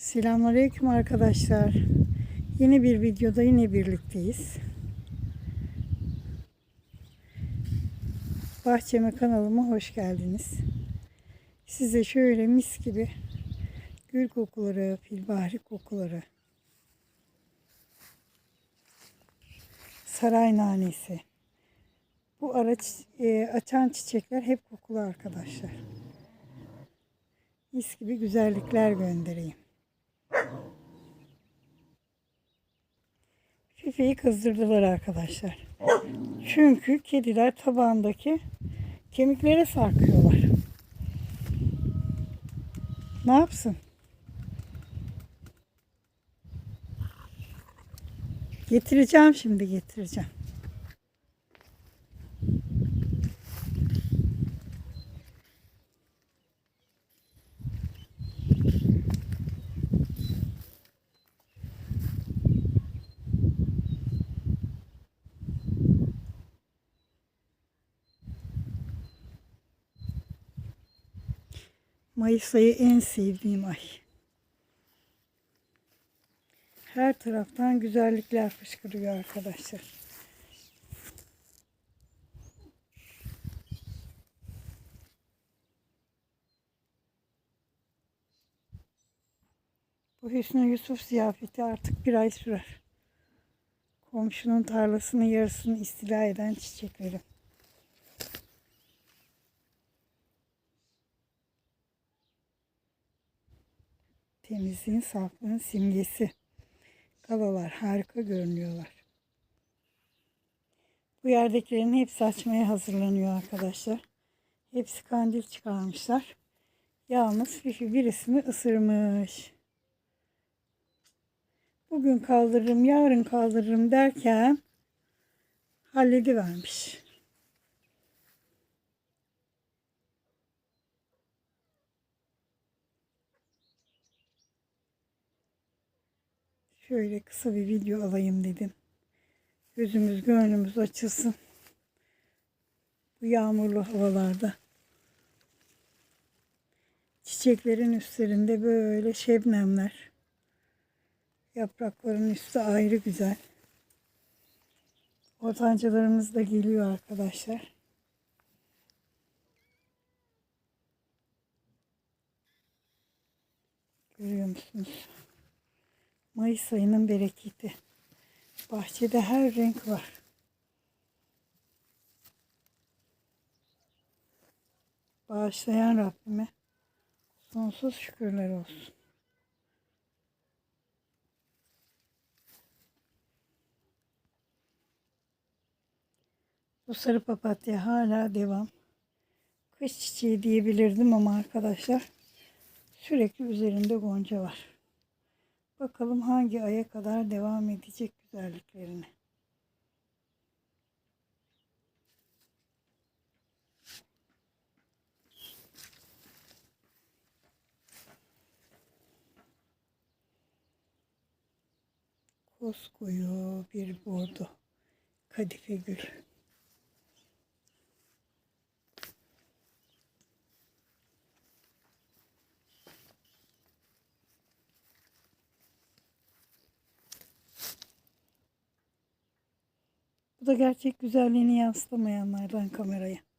Selamünaleyküm arkadaşlar. Yeni bir videoda yine birlikteyiz. Bahçeme kanalıma hoş geldiniz. Size şöyle mis gibi gül kokuları, filbahri kokuları, saray nanesi. Bu araç e, açan çiçekler hep kokulu arkadaşlar. Mis gibi güzellikler göndereyim. Fife'yi kızdırdılar arkadaşlar. Çünkü kediler tabağındaki kemiklere sarkıyorlar. Ne yapsın? Getireceğim şimdi getireceğim. Mayıs ayı en sevdiğim ay. Her taraftan güzellikler fışkırıyor arkadaşlar. Bu Hüsnü Yusuf ziyafeti artık bir ay sürer. Komşunun tarlasının yarısını istila eden çiçeklerim. Temizliğin, saflığın simgesi. Galalar harika görünüyorlar. Bu yerdekilerin hepsi açmaya hazırlanıyor arkadaşlar. Hepsi kandil çıkarmışlar. Yalnız birisini ısırmış. Bugün kaldırırım, yarın kaldırırım derken halledivermiş. Şöyle kısa bir video alayım dedim. Gözümüz gönlümüz açılsın. Bu yağmurlu havalarda. Çiçeklerin üstlerinde böyle şebnemler. Yaprakların üstü ayrı güzel. Ortancılarımız da geliyor arkadaşlar. Görüyor musunuz? Mayıs ayının bereketi. Bahçede her renk var. Bağışlayan Rabbime sonsuz şükürler olsun. Bu sarı papatya hala devam. Kış çiçeği diyebilirdim ama arkadaşlar sürekli üzerinde gonca var. Bakalım hangi aya kadar devam edecek güzelliklerine. Koskoyu bir bordo kadife gül. Bu da gerçek güzelliğini yansıtamayanlardan kameraya.